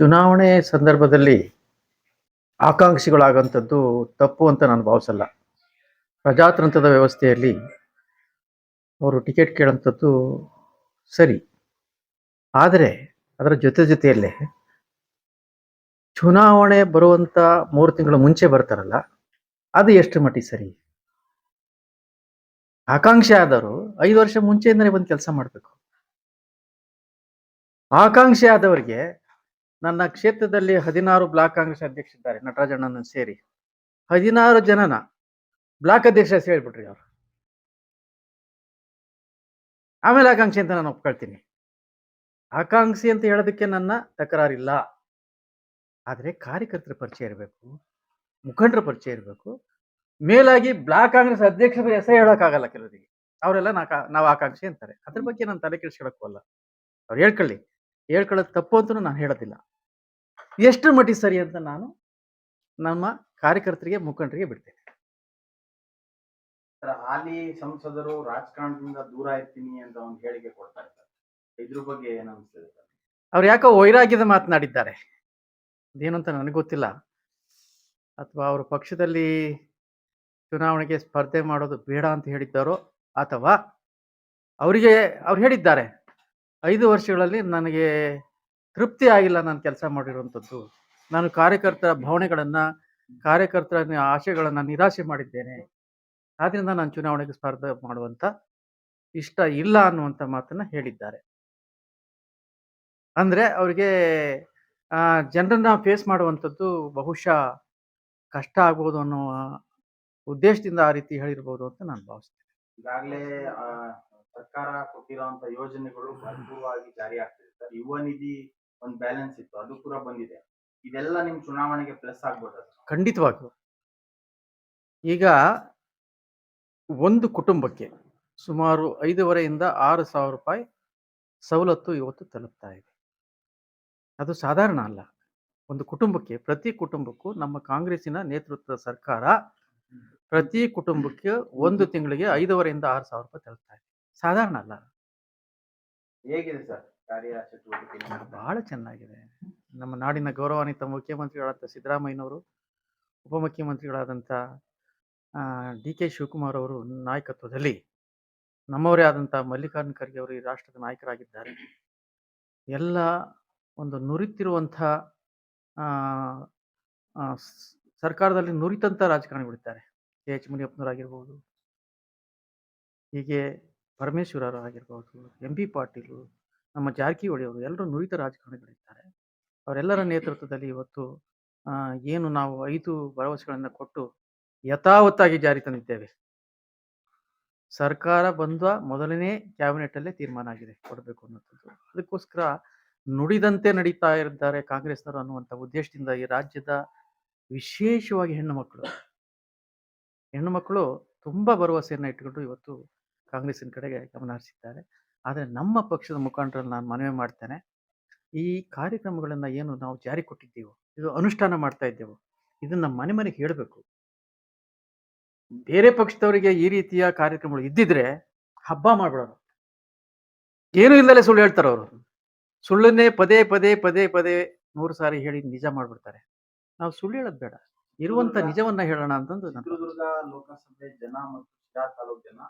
ಚುನಾವಣೆ ಸಂದರ್ಭದಲ್ಲಿ ಆಕಾಂಕ್ಷಿಗಳಾಗಂಥದ್ದು ತಪ್ಪು ಅಂತ ನಾನು ಭಾವಿಸಲ್ಲ. ಪ್ರಜಾತಂತ್ರದ ವ್ಯವಸ್ಥೆಯಲ್ಲಿ ಅವರು ಟಿಕೆಟ್ ಕೇಳೋಂಥದ್ದು ಸರಿ. ಆದರೆ ಅದರ ಜೊತೆ ಜೊತೆಯಲ್ಲೇ ಚುನಾವಣೆ ಬರುವಂತ ಮೂರು ತಿಂಗಳ ಮುಂಚೆ ಬರ್ತಾರಲ್ಲ, ಅದು ಎಷ್ಟು ಮಟ್ಟಿಗೆ ಸರಿ? ಆಕಾಂಕ್ಷೆ ಆದವರು ಐದು ವರ್ಷ ಮುಂಚೆಯಿಂದಲೇ ಬಂದು ಕೆಲಸ ಮಾಡಬೇಕು. ಆಕಾಂಕ್ಷೆ ಆದವರಿಗೆ ನನ್ನ ಕ್ಷೇತ್ರದಲ್ಲಿ ಹದಿನಾರು ಬ್ಲಾಕ್ ಕಾಂಗ್ರೆಸ್ ಅಧ್ಯಕ್ಷರಿದ್ದಾರೆ ನಟರಾಜಣ್ಣನ ಸೇರಿ. ಹದಿನಾರು ಜನನ ಬ್ಲಾಕ್ ಅಧ್ಯಕ್ಷ ಹೇಳ್ಬಿಟ್ರಿ ಅವರು. ಆಮೇಲೆ ಆಕಾಂಕ್ಷಿ ಅಂತ ನಾನು ಒಪ್ಕೊಳ್ತೀನಿ. ಆಕಾಂಕ್ಷಿ ಅಂತ ಹೇಳೋದಕ್ಕೆ ನನ್ನ ತಕರಾರಿಲ್ಲ. ಆದರೆ ಕಾರ್ಯಕರ್ತರ ಪರಿಚಯ ಇರಬೇಕು, ಮುಖಂಡರ ಪರಿಚಯ ಇರಬೇಕು. ಮೇಲಾಗಿ ಬ್ಲಾಕ್ ಕಾಂಗ್ರೆಸ್ ಅಧ್ಯಕ್ಷರ ಹೆಸರು ಹೇಳೋಕ್ಕಾಗಲ್ಲ ಕೆಲವರಿಗೆ. ಅವರೆಲ್ಲ ನಾ ನಾವು ಆಕಾಂಕ್ಷಿ ಅಂತಾರೆ. ಅದ್ರ ಬಗ್ಗೆ ನಾನು ತಲೆ ಕೆಡಿಸ್ಕೊಳಕ್ಕಲ್ಲ ಅವ್ರು ಹೇಳ್ಕೊಳ್ಳಿ. ಹೇಳ್ಕೊಳ್ಳೋದು ತಪ್ಪು ಅಂತಲೂ ನಾನು ಹೇಳೋದಿಲ್ಲ. ಎಷ್ಟು ಮಟ್ಟಿಗೆ ಸರಿ ಅಂತ ನಾನು ನಮ್ಮ ಕಾರ್ಯಕರ್ತರಿಗೆ ಮುಖಂಡರಿಗೆ ಬಿಡ್ತೇನೆ. ಹಾಲಿ ಸಂಸದರು ರಾಜಕಾರಣದಿಂದ ದೂರ ಇರ್ತೀನಿ ಅಂತ ಒಂದು ಹೇಳಿಕೆ ಕೊಡ್ತಾ ಇದ್ದಾರೆ ಇದ್ರ ಬಗ್ಗೆ ಏನ್ ಅನ್ಸ್ತದೆ ಸರ್? ಅವ್ರು ಯಾಕೋ ವೈರಾಗ್ಯದ ಮಾತನಾಡಿದ್ದಾರೆ. ಅದೇನು ಅಂತ ನನಗೆ ಗೊತ್ತಿಲ್ಲ. ಅಥವಾ ಅವರು ಪಕ್ಷದಲ್ಲಿ ಚುನಾವಣೆಗೆ ಸ್ಪರ್ಧೆ ಮಾಡೋದು ಬೇಡ ಅಂತ ಹೇಳಿದ್ದಾರೋ ಅಥವಾ ಅವರಿಗೆ ಅವ್ರು ಹೇಳಿದ್ದಾರೆ. ಐದು ವರ್ಷಗಳಲ್ಲಿ ನನಗೆ ತೃಪ್ತಿ ಆಗಿಲ್ಲ ನಾನು ಕೆಲಸ ಮಾಡಿರುವಂಥದ್ದು. ನಾನು ಕಾರ್ಯಕರ್ತರ ಭಾವನೆಗಳನ್ನು ಕಾರ್ಯಕರ್ತರ ಆಶೆಗಳನ್ನು ನಿರಾಶೆ ಮಾಡಿದ್ದೇನೆ. ಆದ್ದರಿಂದ ನಾನು ಚುನಾವಣೆಗೆ ಸ್ಪರ್ಧೆ ಮಾಡುವಂತ ಇಷ್ಟ ಇಲ್ಲ ಅನ್ನುವಂಥ ಮಾತನ್ನ ಹೇಳಿದ್ದಾರೆ. ಅಂದ್ರೆ ಅವರಿಗೆ ಜನರನ್ನ ಫೇಸ್ ಮಾಡುವಂಥದ್ದು ಬಹುಶಃ ಕಷ್ಟ ಆಗ್ಬೋದು ಅನ್ನೋ ಉದ್ದೇಶದಿಂದ ಆ ರೀತಿ ಹೇಳಿರ್ಬೋದು ಅಂತ ನಾನು ಭಾವಿಸ್ತೇನೆ. ಈಗಾಗಲೇ ಸರ್ಕಾರ ಕೊಟ್ಟಿರುವಂತ ಯೋಜನೆಗಳು ಜಾರಿ ಆಗ್ತಿದೆ. ಸರ್, ಯುವ ನಿಧಿ ಒಂದು ಬ್ಯಾಲೆನ್ಸ್ ಇತ್ತು ಅದು ಕೂಡ ಬಂದಿದೆ. ಇದೆಲ್ಲ ನಿಮ್ ಚುನಾವಣೆಗೆ ಪ್ಲಸ್ ಆಗ್ಬೋದು ಸರ್ ಖಂಡಿತವಾಗಿಯೂ ಈಗ ಒಂದು ಕುಟುಂಬಕ್ಕೆ ಸುಮಾರು ಐದೂವರೆಯಿಂದ ಆರು ಸಾವಿರ ರೂಪಾಯಿ ಸವಲತ್ತು ಇವತ್ತು ತಲುಪ್ತಾ ಇದೆ. ಅದು ಸಾಧಾರಣ ಅಲ್ಲ. ಒಂದು ಕುಟುಂಬಕ್ಕೆ ಪ್ರತಿ ಕುಟುಂಬಕ್ಕೂ ನಮ್ಮ ಕಾಂಗ್ರೆಸ್ಸಿನ ನೇತೃತ್ವದ ಸರ್ಕಾರ ಪ್ರತಿ ಕುಟುಂಬಕ್ಕೆ ಒಂದು ತಿಂಗಳಿಗೆ ಐದೂವರೆಯಿಂದ ಆರು ಸಾವಿರ ರೂಪಾಯಿ ತಲುಪ್ತಾ ಇದೆ. ಸಾಧಾರಣ ಅಲ್ಲ. ಹೇಗಿದೆ ಸರ್? ಕಾರ್ಯ ಬಹಳ ಚೆನ್ನಾಗಿದೆ. ನಮ್ಮ ನಾಡಿನ ಗೌರವಾನ್ವಿತ ಮುಖ್ಯಮಂತ್ರಿಗಳಾದ ಸಿದ್ದರಾಮಯ್ಯನವರು, ಉಪಮುಖ್ಯಮಂತ್ರಿಗಳಾದಂಥ ಡಿ ಕೆ ಶಿವಕುಮಾರ್ ಅವರು ನಾಯಕತ್ವದಲ್ಲಿ ನಮ್ಮವರೇ ಆದಂಥ ಮಲ್ಲಿಕಾರ್ಜುನ ಖರ್ಗೆ ಅವರು ಈ ರಾಷ್ಟ್ರದ ನಾಯಕರಾಗಿದ್ದಾರೆ. ಎಲ್ಲ ಒಂದು ನುರಿತಿರುವಂಥ ಸರ್ಕಾರದಲ್ಲಿ ನುರಿತಂಥ ರಾಜಕಾರಣಿಗಳಿದ್ದಾರೆ ಕೆ. ಎಚ್. ಮುನಿಯಪ್ಪನವರಾಗಿರ್ಬೋದು ಹೀಗೆ ಪರಮೇಶ್ವರ ಆಗಿರ್ಬೋದು, ಎಂ ಬಿ ಪಾಟೀಲು ನಮ್ಮ ಜಾರಕಿಹೊಳಿ ಅವರು ಎಲ್ಲರೂ ನುರಿತ ರಾಜಕಾರಣಿಗಳಿದ್ದಾರೆ. ಅವರೆಲ್ಲರ ನೇತೃತ್ವದಲ್ಲಿ ಇವತ್ತು ಏನು ನಾವು ಐದು ಭರವಸೆಗಳನ್ನು ಕೊಟ್ಟು ಯಥಾವತ್ತಾಗಿ ಜಾರಿ ತಂದಿದ್ದೇವೆ. ಸರ್ಕಾರ ಬಂದ ಮೊದಲನೇ ಕ್ಯಾಬಿನೆಟ್ ಅಲ್ಲೇ ತೀರ್ಮಾನ ಆಗಿದೆ ಕೊಡಬೇಕು ಅನ್ನೋದು ಅದಕ್ಕೋಸ್ಕರ ನುಡಿದಂತೆ ನಡೀತಾ ಇದ್ದಾರೆ ಕಾಂಗ್ರೆಸ್ನವರು ಅನ್ನುವಂಥ ಉದ್ದೇಶದಿಂದ ಈ ರಾಜ್ಯದ ವಿಶೇಷವಾಗಿ ಹೆಣ್ಣು ಮಕ್ಕಳು ಹೆಣ್ಣು ಮಕ್ಕಳು ತುಂಬಾ ಭರವಸೆಯನ್ನ ಇಟ್ಟುಕೊಂಡು ಇವತ್ತು ಕಾಂಗ್ರೆಸ್ಸಿನ ಕಡೆಗೆ ಗಮನ ಹರಿಸಿದ್ದಾರೆ. ಆದರೆ ನಮ್ಮ ಪಕ್ಷದ ಮುಖಂಡರಲ್ಲಿ ನಾನು ಮನವಿ ಮಾಡ್ತೇನೆ. ಈ ಕಾರ್ಯಕ್ರಮಗಳನ್ನು ಏನು ನಾವು ಜಾರಿ ಕೊಟ್ಟಿದ್ದೀವೋ ಇದು ಅನುಷ್ಠಾನ ಮಾಡ್ತಾ ಇದ್ದೇವೋ ಇದನ್ನ ಮನೆ ಮನೆಗೆ ಹೇಳಬೇಕು. ಬೇರೆ ಪಕ್ಷದವರಿಗೆ ಈ ರೀತಿಯ ಕಾರ್ಯಕ್ರಮಗಳು ಇದ್ದಿದ್ರೆ ಹಬ್ಬ ಮಾಡ್ಬಿಡೋರು ಏನು ಇಲ್ಲದೆ ಸುಳ್ಳು ಹೇಳ್ತಾರೆ ಅವರು. ಸುಳ್ಳನ್ನೇ ಪದೇ ಪದೇ ಪದೇ ಪದೇ ನೂರು ಸಾರಿ ಹೇಳಿ ನಿಜ ಮಾಡ್ಬಿಡ್ತಾರೆ. ನಾವು ಸುಳ್ಳು ಹೇಳೋದು ಬೇಡ. ಇರುವಂತ ನಿಜವನ್ನ ಹೇಳೋಣ ಅಂತಂದು ಚಿತ್ರದುರ್ಗ ಲೋಕಸಭೆ ಜನ ಮತ್ತು ಶಿರಾ ತಾಲೂಕ್ ಜನ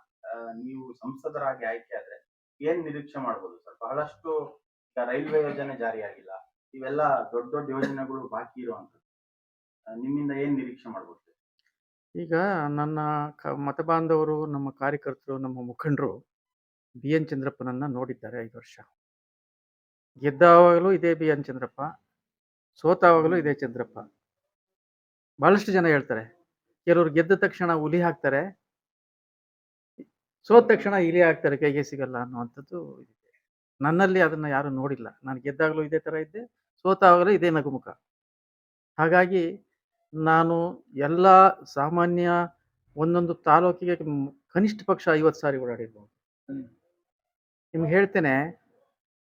ನೀವು ಸಂಸದರಾಗಿ ಆಯ್ಕೆ ಆದ್ರೆ ಏನ್ ನಿರೀಕ್ಷೆ ಮಾಡಬಹುದು ಸರ್? ಬಹಳಷ್ಟು ರೈಲ್ವೆ ಯೋಜನೆ ಜಾರಿಯಾಗಿಲ್ಲ. ಇವೆಲ್ಲ ದೊಡ್ಡ ದೊಡ್ಡ ಯೋಜನೆಗಳು ಬಾಕಿ ಇರುವಂತದ್ದು ನಿಮ್ಮಿಂದ ಏನ್ ನಿರೀಕ್ಷೆ ಮಾಡಬಹುದು ಈಗ ನನ್ನ ಕ, ಮತ ಬಾಂಧವರು, ನಮ್ಮ ಕಾರ್ಯಕರ್ತರು, ನಮ್ಮ ಮುಖಂಡರು ಬಿ ಎನ್ ಚಂದ್ರಪ್ಪನನ್ನ ನೋಡಿದ್ದಾರೆ ಐದು ವರ್ಷ. ಗೆದ್ದಾವಾಗಲೂ ಇದೇ ಬಿ ಎನ್ ಚಂದ್ರಪ್ಪ, ಸೋತಾವಾಗಲೂ ಇದೇ ಚಂದ್ರಪ್ಪ. ಬಹಳಷ್ಟು ಜನ ಹೇಳ್ತಾರೆ. ಕೆಲವರು ಗೆದ್ದ ತಕ್ಷಣ ಹುಲಿ ಹಾಕ್ತಾರೆ. ಸೋತ ತಕ್ಷಣ ಇಲಿ ಆಗ್ತಾರೆ ಕೈಗೆ ಸಿಗಲ್ಲ ಅನ್ನುವಂಥದ್ದು ಇದೆ. ನನ್ನಲ್ಲಿ ಅದನ್ನ ಯಾರು ನೋಡಿಲ್ಲ. ನಾನು ಗೆದ್ದಾಗಲೂ ಇದೇ ತರ ಇದ್ದೆ ಸೋತಾಗಲೂ ಇದೇ ನಗುಮುಖ. ಹಾಗಾಗಿ ನಾನು ಎಲ್ಲ ಸಾಮಾನ್ಯ ಒಂದೊಂದು ತಾಲೂಕಿಗೆ ಕನಿಷ್ಠ ಪಕ್ಷ ಐವತ್ತು ಸಾರಿ ಓಡಾಡಿರ್ಬೋದು. ನಿಮ್ಗೆ ಹೇಳ್ತೇನೆ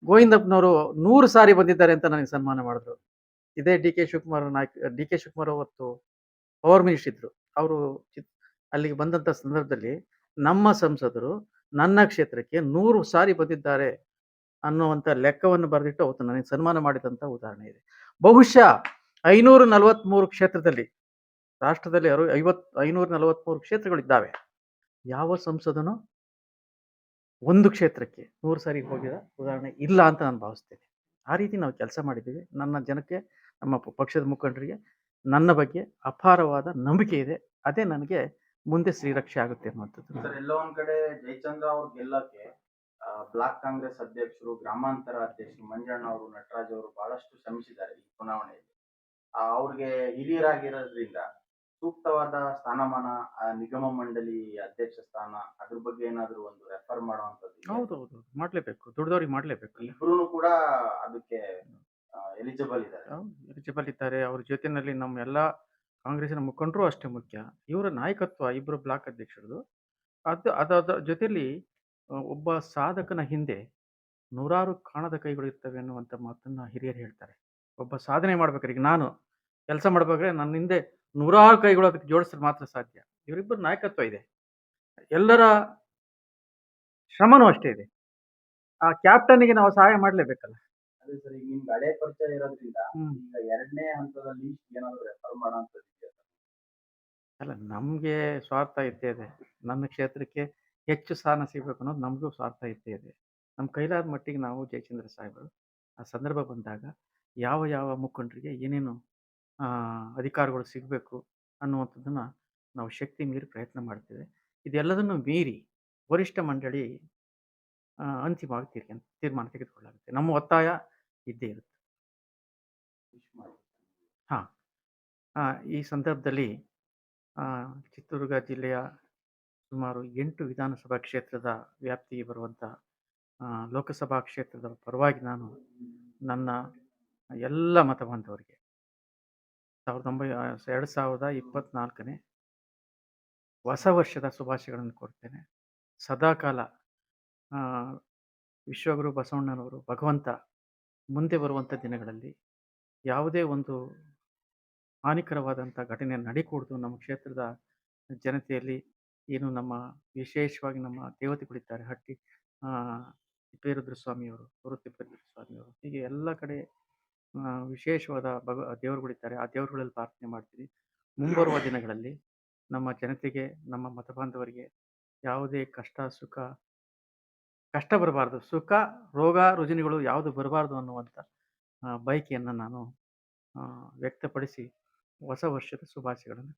ಗೋವಿಂದಪ್ಪನವರು ನೂರು ಸಾರಿ ಬಂದಿದ್ದಾರೆ ಅಂತ ನನಗೆ ಸನ್ಮಾನ ಮಾಡಿದ್ರು. ಇದೇ D K Shivakumar Nayak D K Shivakumar ಅವತ್ತು ಪವರ್ ಮಿನಿಸ್ಟರ್ ಇದ್ರು. ಅವರು ಅಲ್ಲಿಗೆ ಬಂದಂತ ಸಂದರ್ಭದಲ್ಲಿ ನಮ್ಮ ಸಂಸದರು ನನ್ನ ಕ್ಷೇತ್ರಕ್ಕೆ ನೂರು ಸಾರಿ ಬಂದಿದ್ದಾರೆ ಅನ್ನುವಂಥ ಲೆಕ್ಕವನ್ನು ಬರೆದಿಟ್ಟು ಅವತ್ತು ನನಗೆ ಸನ್ಮಾನ ಮಾಡಿದಂಥ ಉದಾಹರಣೆ ಇದೆ. ಬಹುಶಃ ಐನೂರ ನಲವತ್ತ್ಮೂರು ಕ್ಷೇತ್ರದಲ್ಲಿ, ರಾಷ್ಟ್ರದಲ್ಲಿ ಅರು ಐವತ್, ಐನೂರ ನಲವತ್ತ್ಮೂರು ಕ್ಷೇತ್ರಗಳಿದ್ದಾವೆ. ಯಾವ ಸಂಸದನು ಒಂದು ಕ್ಷೇತ್ರಕ್ಕೆ ನೂರು ಸಾರಿ ಹೋಗಿದ ಉದಾಹರಣೆ ಇಲ್ಲ ಅಂತ ನಾನು ಭಾವಿಸ್ತೇನೆ. ಆ ರೀತಿ ನಾವು ಕೆಲಸ ಮಾಡಿದ್ದೀವಿ. ನನ್ನ ಜನಕ್ಕೆ, ನಮ್ಮ ಪಕ್ಷದ ಮುಖಂಡರಿಗೆ ನನ್ನ ಬಗ್ಗೆ ಅಪಾರವಾದ ನಂಬಿಕೆ ಇದೆ. ಅದೇ ನನಗೆ ಮುಂದೆ ಶ್ರೀರಕ್ಷೆ ಆಗುತ್ತೆ ಅನ್ನುವಂಥದ್ದು. ಸರ್ ಎಲ್ಲ ಒಂದ್ ಕಡೆ ಜಯಚಂದ್ರ ಅವ್ರು ಗೆಲ್ಲಕ್ಕೆ ಬ್ಲಾಕ್ ಕಾಂಗ್ರೆಸ್ ಅಧ್ಯಕ್ಷರು ಗ್ರಾಮಾಂತರ ಅಧ್ಯಕ್ಷರು ಮಂಜಣ್ಣ ಅವರು ನಟರಾಜ್ ಅವರು ಬಹಳಷ್ಟು ಶ್ರಮಿಸಿದ್ದಾರೆ ಈ ಚುನಾವಣೆಯಲ್ಲಿ. ಅವ್ರಿಗೆ ಹಿರಿಯರಾಗಿರೋದ್ರಿಂದ ಸೂಕ್ತವಾದ ಸ್ಥಾನಮಾನ ಆ, ನಿಗಮ ಮಂಡಳಿ ಅಧ್ಯಕ್ಷ ಸ್ಥಾನ ಅದ್ರ ಬಗ್ಗೆ ಏನಾದ್ರು ಒಂದು ರೆಫರ್ ಮಾಡುವಂತದ್ದು ಹೌದು ಹೌದು ಮಾಡ್ಲೇಬೇಕು ದುಡ್ದವ್ರಿಗೆ ಮಾಡ್ಲೇಬೇಕು. ಇಬ್ರು ಕೂಡ ಅದಕ್ಕೆ ಎಲಿಜಿಬಲ್ ಇದ್ದಾರೆ. ಎಲಿಜಿಬಲ್ ಇದ್ದಾರೆ. ಅವ್ರ ಜೊತೆನಲ್ಲಿ ನಮ್ಮ ಎಲ್ಲ ಕಾಂಗ್ರೆಸ್ಸಿನ ಮುಖಂಡರು ಅಷ್ಟೇ ಮುಖ್ಯ. ಇವರ ನಾಯಕತ್ವ ಇಬ್ಬರು ಬ್ಲಾಕ್ ಅಧ್ಯಕ್ಷರದು. ಅದು ಅದಾದ ಜೊತೆಯಲ್ಲಿ ಒಬ್ಬ ಸಾಧಕನ ಹಿಂದೆ ನೂರಾರು ಕಾಣದ ಕೈಗಳು ಇರ್ತವೆ ಅನ್ನುವಂಥ ಮಾತನ್ನು ಹಿರಿಯರು ಹೇಳ್ತಾರೆ. ಒಬ್ಬ ಸಾಧನೆ ಮಾಡ್ಬೇಕಾದ್ರೆ ಈಗ ನಾನು ಕೆಲಸ ಮಾಡ್ಬೇಕಾದ್ರೆ ನನ್ನ ಹಿಂದೆ ನೂರಾರು ಕೈಗಳು ಅದಕ್ಕೆ ಜೋಡಿಸಲು ಮಾತ್ರ ಸಾಧ್ಯ. ಇವರಿಬ್ಬರು ನಾಯಕತ್ವ ಇದೆ. ಎಲ್ಲರ ಶ್ರಮನೂ ಅಷ್ಟೇ ಇದೆ. ಆ ಕ್ಯಾಪ್ಟನ್ಗೆ ನಾವು ಸಹಾಯ ಮಾಡಲೇಬೇಕಲ್ಲ. ಅದೇ ಸರ್ ಈಗ ನಿಮ್ಗೆ ಹಳೆ ಪರಿಚಯ ಇರೋದ್ರಿಂದ ಈಗ ಎರಡನೇ ಹಂತದಲ್ಲಿ ಏನಾದರೂ ರೆಫರ್ ಮಾಡೋ ಅಂತ? ಅಲ್ಲ ನಮಗೆ ಸ್ವಾರ್ಥ ಇದ್ದೇ ಇದೆ. ನನ್ನ ಕ್ಷೇತ್ರಕ್ಕೆ ಹೆಚ್ಚು ಸ್ಥಾನ ಸಿಗಬೇಕು ಅನ್ನೋದು ನಮಗೂ ಸ್ವಾರ್ಥ ಇದ್ದೇ ಇದೆ. ನಮ್ಮ ಕೈಲಾದ ಮಟ್ಟಿಗೆ ನಾವು ಜಯಚಂದ್ರ ಸಾಹೇಬರು ಆ ಸಂದರ್ಭ ಬಂದಾಗ ಯಾವ ಯಾವ ಮುಖಂಡರಿಗೆ ಏನೇನು ಆ, ಅಧಿಕಾರಗಳು ಸಿಗಬೇಕು ಅನ್ನುವಂಥದ್ದನ್ನು ನಾವು ಶಕ್ತಿ ಮೀರಿ ಪ್ರಯತ್ನ ಮಾಡ್ತೇವೆ. ಇದೆಲ್ಲದನ್ನು ಮೀರಿ ವರಿಷ್ಠ ಮಂಡಳಿ ಆ, ಅಂತಿಮವಾಗಿ ತೀರ್ಕ ತೀರ್ಮಾನ ತೆಗೆದುಕೊಳ್ಳಾಗುತ್ತೆ ನಮ್ಮ ಒತ್ತಾಯ ಇದ್ದೇ ಇರುತ್ತೆ. ಹಾಂ ಆ, ಈ ಸಂದರ್ಭದಲ್ಲಿ ಚಿತ್ರದುರ್ಗ ಜಿಲ್ಲೆಯ ಸುಮಾರು ಎಂಟು ವಿಧಾನಸಭಾ ಕ್ಷೇತ್ರದ ವ್ಯಾಪ್ತಿಗೆ ಬರುವಂಥ ಲೋಕಸಭಾ ಕ್ಷೇತ್ರದ ಪರವಾಗಿ ನಾನು ನನ್ನ ಎಲ್ಲ ಮತ ಬಾಂಧವರಿಗೆ ಸಾವಿರದ ಒಂಬೈ ಎರಡು ಸಾವಿರದ ಇಪ್ಪತ್ತ್ನಾಲ್ಕನೇ ಹೊಸ ವರ್ಷದ ಶುಭಾಶಯಗಳನ್ನು ಕೊಡ್ತೇನೆ ಸದಾಕಾಲ ವಿಶ್ವಗುರು ಬಸವಣ್ಣನವರು ಭಗವಂತ ಮುಂದೆ ಬರುವಂಥ ದಿನಗಳಲ್ಲಿ ಯಾವುದೇ ಒಂದು ಹಾನಿಕರವಾದಂಥ ಘಟನೆ ನಡೀಕೂಡ್ದು ನಮ್ಮ ಕ್ಷೇತ್ರದ ಜನತೆಯಲ್ಲಿ ಏನು ನಮ್ಮ ವಿಶೇಷವಾಗಿ ನಮ್ಮ ದೇವತೆಗಳಿದ್ದಾರೆ ಹಟ್ಟಿ ಆ, ತಿಪ್ಪೇರುದ್ರ ಸ್ವಾಮಿಯವರು ಗುರು ತಿಪ್ಪೇರುದ್ರ ಸ್ವಾಮಿಯವರು ಹೀಗೆ ಎಲ್ಲ ಕಡೆ ವಿಶೇಷವಾದ ಭಗ ದೇವರುಗಳಿದ್ದಾರೆ ಆ ದೇವರುಗಳಲ್ಲಿ ಪ್ರಾರ್ಥನೆ ಮಾಡ್ತೀವಿ ಮುಂಬರುವ ದಿನಗಳಲ್ಲಿ ನಮ್ಮ ಜನತೆಗೆ ನಮ್ಮ ಮತ ಬಾಂಧವರಿಗೆ ಯಾವುದೇ ಕಷ್ಟ ಸುಖ ಕಷ್ಟ ಬರಬಾರ್ದು. ಸುಖ ರೋಗ ರುಜಿನಗಳು ಯಾವುದು ಬರಬಾರ್ದು ಅನ್ನುವಂಥ ಬಯಕೆಯನ್ನು ನಾನು ವ್ಯಕ್ತಪಡಿಸಿ ಹೊಸ ವರ್ಷದ ಶುಭಾಶಯಗಳನ್ನು